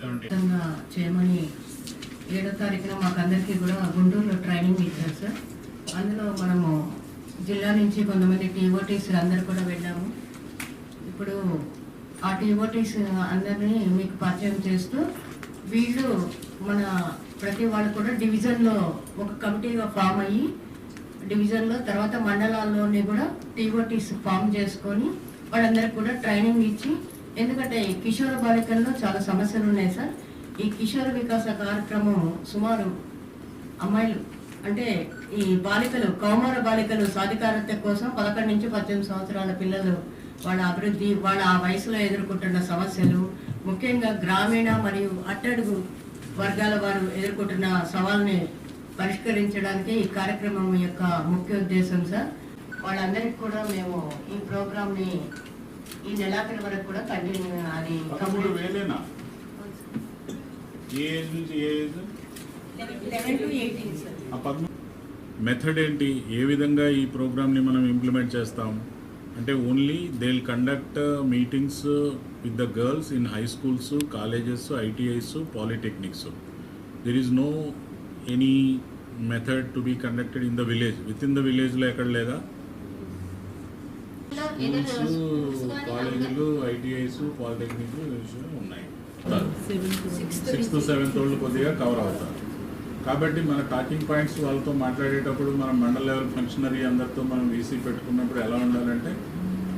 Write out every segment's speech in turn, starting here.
చేయమని ఏడో తారీఖున మాకందరికీ కూడా గుంటూరులో ట్రైనింగ్ ఇచ్చారు సార్. అందులో మనము జిల్లా నుంచి కొంతమంది టీఓటీస్ అందరు కూడా వెళ్ళాము. ఇప్పుడు ఆ టీఓటీస్ అందరినీ మీకు పరిచయం చేస్తూ వీళ్ళు మన ప్రతి వాళ్ళు కూడా డివిజన్లో ఒక కమిటీగా ఫామ్ అయ్యి డివిజన్లో తర్వాత మండలాల్లోని కూడా టీఓటీస్ ఫామ్ చేసుకొని వాళ్ళందరికీ కూడా ట్రైనింగ్ ఇచ్చి ఎందుకంటే ఈ కిషోర బాలికల్లో చాలా సమస్యలు ఉన్నాయి సార్. ఈ కిషోర వికాస కార్యక్రమం సుమారు అమ్మాయిలు అంటే ఈ బాలికలు కౌమార బాలికలు సాధికారత కోసం పదకొండు నుంచి పద్దెనిమిది సంవత్సరాల పిల్లలు వాళ్ళ అభివృద్ధి వాళ్ళ ఆ వయసులో ఎదుర్కొంటున్న సమస్యలు ముఖ్యంగా గ్రామీణ మరియు అట్టడుగు వర్గాల వారు ఎదుర్కొంటున్న సవాల్ని పరిష్కరించడానికి ఈ కార్యక్రమం యొక్క ముఖ్య ఉద్దేశం సార్. వాళ్ళందరికీ కూడా మేము ఈ ప్రోగ్రామ్ని ఈ నెలాఖరి వరకు కూడా కంటిన్యూ అది పదమూడు వేలేనా? ఏ ఏజ్ నుంచి ఏ age? Eleven to eighteen sir ఆ పదమూడు మెథడ్ ఏంటి? ఏ విధంగా ఈ ప్రోగ్రామ్ని మనం ఇంప్లిమెంట్ చేస్తాం? అంటే only they will conduct meetings with the girls in high schools colleges ITIs polytechnics there is no any method to be conducted in the village with in the విలేజ్లో ఎక్కడ లేదా? స్కూల్స్ కాలేజీలు ఐటీఐస్ పాలిటెక్నిక్ ఉన్నాయి. Sixth seventh వాళ్ళు కొద్దిగా cover అవుతారు. కాబట్టి మన టాకింగ్ పాయింట్స్ వాళ్ళతో మాట్లాడేటప్పుడు మనం మండల లెవెల్ ఫంక్షనరీ అందరితో మనం వీసీ పెట్టుకున్నప్పుడు ఎలా ఉండాలంటే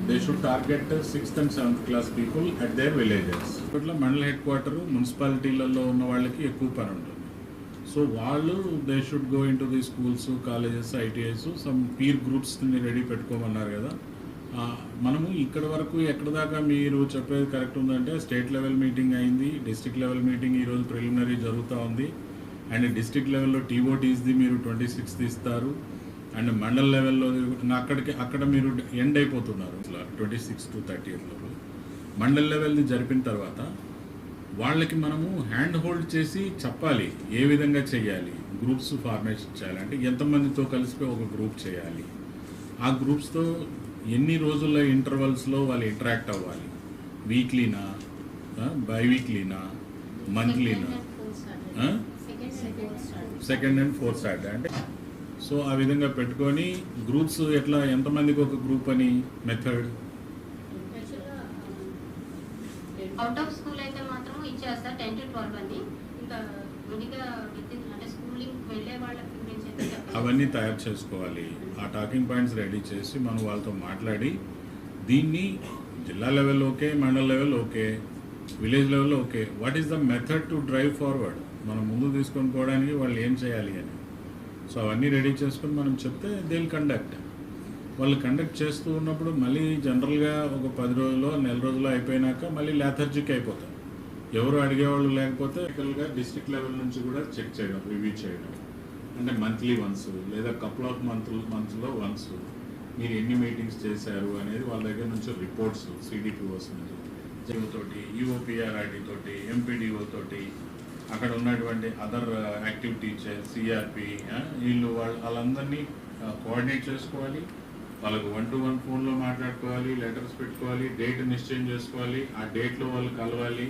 they should target sixth and seventh class people at their villages ఇట్లా మండల హెడ్ క్వార్టర్ మున్సిపాలిటీలలో ఉన్న వాళ్ళకి ఎక్కువ పని ఉంటుంది. సో వాళ్ళు they should go into the schools colleges ITIs some peer గ్రూప్స్ని ready పెట్టుకోమన్నారు కదా. మనము ఇక్కడ వరకు ఎక్కడ దాకా మీరు చెప్పేది కరెక్ట్ ఉందంటే స్టేట్ లెవెల్ మీటింగ్ అయింది డిస్టిక్ లెవెల్ మీటింగ్ ఈరోజు ప్రిలిమినరీ జరుగుతూ ఉంది. అండ్ డిస్ట్రిక్ట్ లెవెల్లో టీఓటీస్ది మీరు ట్వంటీ సిక్స్త్ ఇస్తారు అండ్ మండల్ లెవెల్లో అక్కడికి అక్కడ మీరు ఎండ్ అయిపోతున్నారు. ఇట్లా ట్వంటీ సిక్స్ టు థర్టీ లోపల మండల్ లెవెల్ది జరిపిన తర్వాత వాళ్ళకి మనము హ్యాండ్ హోల్డ్ చేసి చెప్పాలి ఏ విధంగా చేయాలి గ్రూప్స్ ఫార్మేషన్ చేయాలి. అంటే ఎంతమందితో కలిసి ఒక గ్రూప్ చేయాలి. ఆ గ్రూప్స్తో ఎన్ని రోజుల ఇంటర్వల్స్లో వాళ్ళు ఇంటరాక్ట్ అవ్వాలి? వీక్లీనా బై వీక్లీనా మంత్లీనా సెకండ్ అండ్ ఫోర్త్ సాటర్డే అంటే సో ఆ విధంగా పెట్టుకొని గ్రూప్స్ ఎట్లా? ఎంతమందికి ఒక గ్రూప్ అని మెథడ్ అవుట్ ఆఫ్ స్కూల్ అయితే మాత్రం ఇచ్చేస్తారు టెన్ టు ట్వెల్వ్ అని. ఇంకా విడిగా అంటే స్కూలింగ్ వెళ్ళే వాళ్ళకి అవన్నీ తయారు చేసుకోవాలి. ఆ టాకింగ్ పాయింట్స్ రెడీ చేసి మనం వాళ్ళతో మాట్లాడి దీన్ని జిల్లా level okay mandal level okay village level okay. What is the method to drive forward మనం ముందు తీసుకొని పోవడానికి వాళ్ళు ఏం చేయాలి అని. సో అవన్నీ రెడీ చేసుకొని మనం చెప్తే దేల్ కండక్ట్ వాళ్ళు కండక్ట్ చేస్తూ ఉన్నప్పుడు మళ్ళీ జనరల్గా ఒక పది రోజుల్లో నెల రోజుల్లో అయిపోయినాక మళ్ళీ లాథర్జిక్ అయిపోతారు. ఎవరు అడిగేవాళ్ళు లేకపోతే గా డిస్ట్రిక్ట్ లెవెల్ నుంచి కూడా చెక్ చేయడం రివ్యూ చేయడం. అంటే మంత్లీ వన్స్ లేదా కపుల్ ఆఫ్ మంత్ మంత్స్లో వన్స్ మీరు ఎన్ని మీటింగ్స్ చేశారు అనేది వాళ్ళ దగ్గర నుంచి రిపోర్ట్స్ సిడిపిఓస్ నుంచి జీఓ తోటి తోటి ఎంపీడీఓ తోటి అక్కడ ఉన్నటువంటి అదర్ యాక్టివ్ టీచర్ సిఆర్పి వీళ్ళు వాళ్ళ వాళ్ళందరినీ కోఆర్డినేట్ చేసుకోవాలి. వాళ్ళకు వన్ టు వన్ ఫోన్లో మాట్లాడుకోవాలి లెటర్స్ పెట్టుకోవాలి డేట్ నిశ్చయం చేసుకోవాలి. ఆ డేట్లో వాళ్ళు కలవాలి.